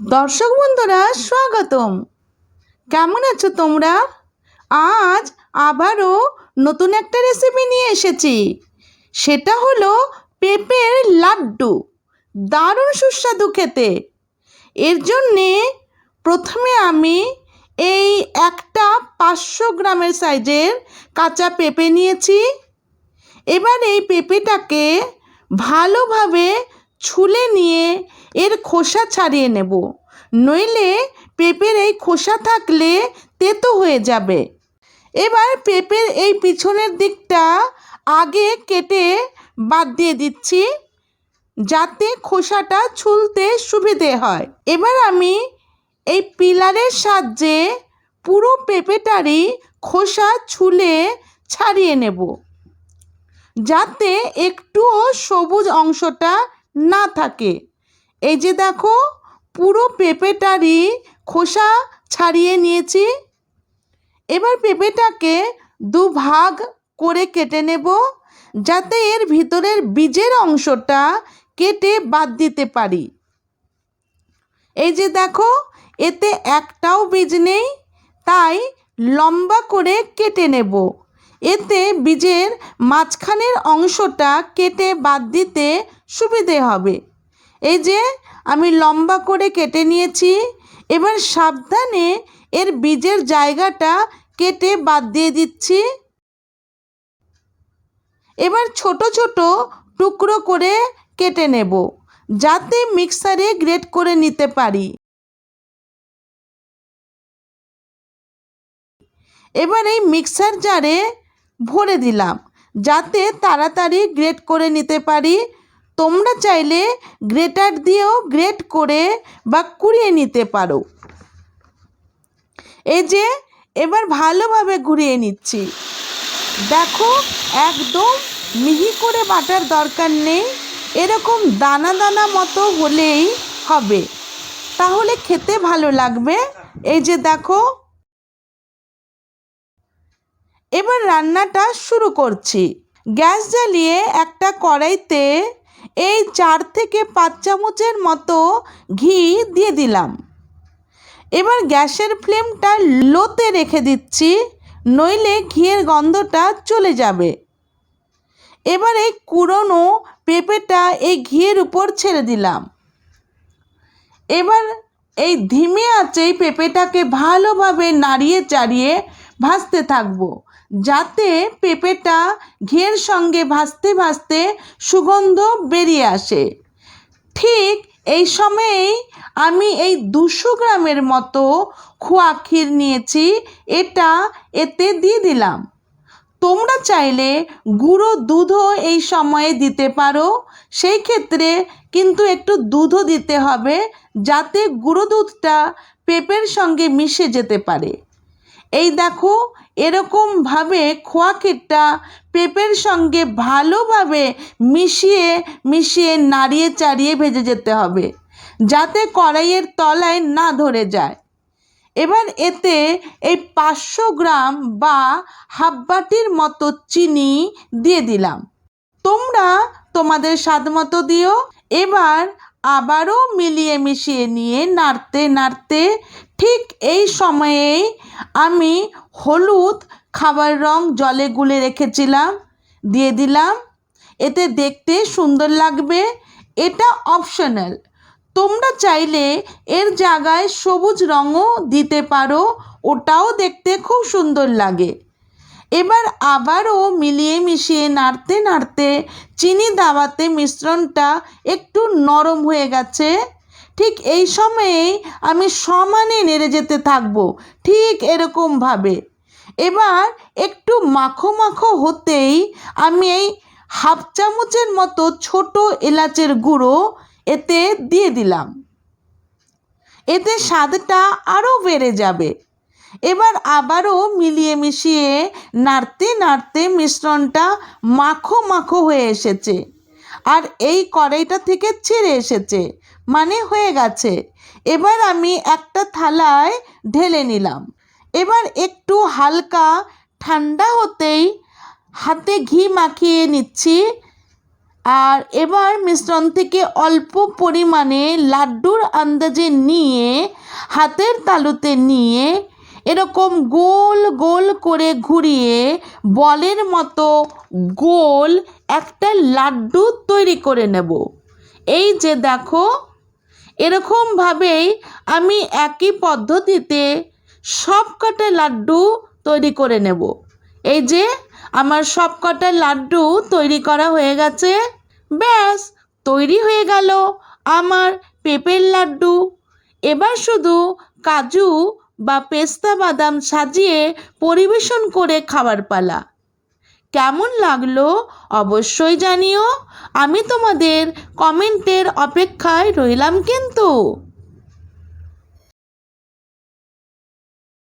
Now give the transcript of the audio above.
দর্শক বন্ধুরা, স্বাগতম। কেমন আছো তোমরা? আজ আবারও নতুন একটা রেসিপি নিয়ে এসেছি। সেটা হলো পেঁপের লাড্ডু। দারুণ সুস্বাদু খেতে। এর জন্যে প্রথমে আমি এই একটা পাঁচশো গ্রামের সাইজের কাঁচা পেঁপে নিয়েছি। এবার এই পেঁপেটাকে ভালোভাবে ছুলে নিয়ে এর খোসা ছাড়িয়ে নেব। নইলে পেঁপের এই খোসা থাকলে তেতো হয়ে যাবে। এবার পেঁপের এই পিছনের দিকটা আগে কেটে বাদ দিয়ে দিচ্ছি, যাতে খোসাটা ছুলতে সুবিধে হয়। এবার আমি এই পিলারের সাহায্যে পুরো পেঁপেটারই খোসা ছুলে ছাড়িয়ে নেব, যাতে একটুও সবুজ অংশটা না থাকে। এই যে দেখো, পুরো পেঁপেটারই খোসা ছাড়িয়ে নিয়েছি। এবার পেঁপেটাকে দু ভাগ করে কেটে নেব, যাতে এর ভিতরের বীজের অংশটা কেটে বাদ দিতে পারি। এই যে দেখো, এতে একটাও বীজ নেই, তাই লম্বা করে কেটে নেব। এতে বীজের মাঝখানের অংশটা কেটে বাদ দিতে সুবিধে হবে। এই যে আমি লম্বা করে কেটে নিয়েছি, এবার সাবধানে এর বীজের জায়গাটা কেটে বাদ দিয়ে দিচ্ছি। এবার ছোট ছোট টুকরো করে কেটে নেব, যাতে মিক্সারে গ্রেট করে নিতে পারি। এবার এই মিক্সার জারে ভরে দিলাম, যাতে তাড়াতাড়ি গ্রেট করে নিতে পারি। তোমরা চাইলে গ্রেটার দিয়েও গ্রেট করে বা কুড়িয়ে নিতে পারো। এই যে, এবার ভালোভাবে ঘুরিয়ে নিচ্ছি। দেখো, একদম মিহি করে বাটার দরকার নেই, এরকম দানা দানা মতো হলেই হবে। তাহলে খেতে ভালো লাগবে। এই যে দেখো। এবার রান্নাটা শুরু করছি। গ্যাস জ্বালিয়ে একটা কড়াইতে এই চার থেকে পাঁচ চামচের মতো ঘি দিয়ে দিলাম। এবার গ্যাসের ফ্লেমটা লোতে রেখে দিচ্ছি, নইলে ঘিয়ের গন্ধটা চলে যাবে। এবার এই কুড়োনো পেঁপেটা এই ঘিয়ের উপর ছেড়ে দিলাম। এবার এই ধিমে আঁচেই পেঁপেটাকে ভালোভাবে নাড়িয়ে চাড়িয়ে ভাজতে থাকব। যাতে পেঁপেটা ঘিয়ের সঙ্গে ভাজতে ভাজতে সুগন্ধ বেরিয়ে আসে। ঠিক এই সময়েই আমি এই দুশো গ্রামের মতো খোয়া ক্ষীর নিয়েছি, এটা এতে দিয়ে দিলাম। তোমরা চাইলে গুঁড়ো দুধও এই সময়ে দিতে পারো, সেই ক্ষেত্রে কিন্তু একটু দুধও দিতে হবে, যাতে গুঁড়ো দুধটা পেঁপের সঙ্গে মিশে যেতে পারে। এই দেখো এরকমভাবে খোয়া ক্ষীরটা পেঁপের সঙ্গে ভালোভাবে মিশিয়ে মিশিয়ে নাড়িয়ে চাড়িয়ে ভেজে যেতে হবে, যাতে কড়াইয়ের তলায় না ধরে যায়। এবার এতে এই পাঁচশো গ্রাম বা হাফ বাটির মতো চিনি দিয়ে দিলাম। তোমরা তোমাদের স্বাদ মতো দিও। এবার আবারও মিলিয়ে মিশিয়ে নিয়ে নাড়তে নাড়তে ঠিক এই সময়েই আমি হলুদ খাবার রং জলে গুলে রেখেছিলাম, দিয়ে দিলাম। এতে দেখতে সুন্দর লাগবে। এটা অপশনাল। তোমরা চাইলে এর জায়গায় সবুজ রঙও দিতে পারো। ওটাও দেখতে খুব সুন্দর লাগে। এবার আবারও মিলিয়ে মিশিয়ে নাড়তে নাড়তে চিনি দাওয়াতে মিশ্রণটা একটু নরম হয়ে গেছে। ঠিক এই সময়েই আমি সমানে নেড়ে যেতে থাকব, ঠিক এরকমভাবে এবার একটু মাখো মাখো হতেই আমি এই হাফ চামচের মতো ছোট এলাচের গুঁড়ো এতে দিয়ে দিলাম। এতে স্বাদটা আরও বেড়ে যাবে। এবার আবারও মিলিয়ে মিশিয়ে নাড়তে নাড়তে মিশ্রণটা মাখো মাখো হয়ে এসেছে। আর এই কড়াইটা থেকে ছেড়ে এসেছে মানে হয়ে গেছে। এবার আমি একটা থালায় ঢেলে নিলাম। এবার একটু হালকা ঠান্ডা হতেই হাতে ঘি মাখিয়ে নিচ্ছি। আর এবার মিশ্রণ থেকে অল্প পরিমাণে লাড্ডুর আন্দাজে নিয়ে, হাতের তালুতে নিয়ে এরকম গোল গোল করে ঘুরিয়ে বলের মতো গোল একটা লাড্ডু তৈরি করে নেব। এই যে দেখো, এরকমভাবেই আমি একই পদ্ধতিতে সব কটা লাড্ডু তৈরি করে নেব। এই যে আমার সব কটা লাড্ডু তৈরি করা হয়ে গেছে, ব্যাস, তৈরি হয়ে গেল আমার পেঁপের লাড্ডু। এবার শুধু কাজু বা পেস্তা বাদাম সাজিয়ে পরিবেশন করে খাবার পালা। কেমন লাগল অবশ্যই জানিও। আমি তোমাদের কমেন্টের অপেক্ষায় রইলাম কিন্তু।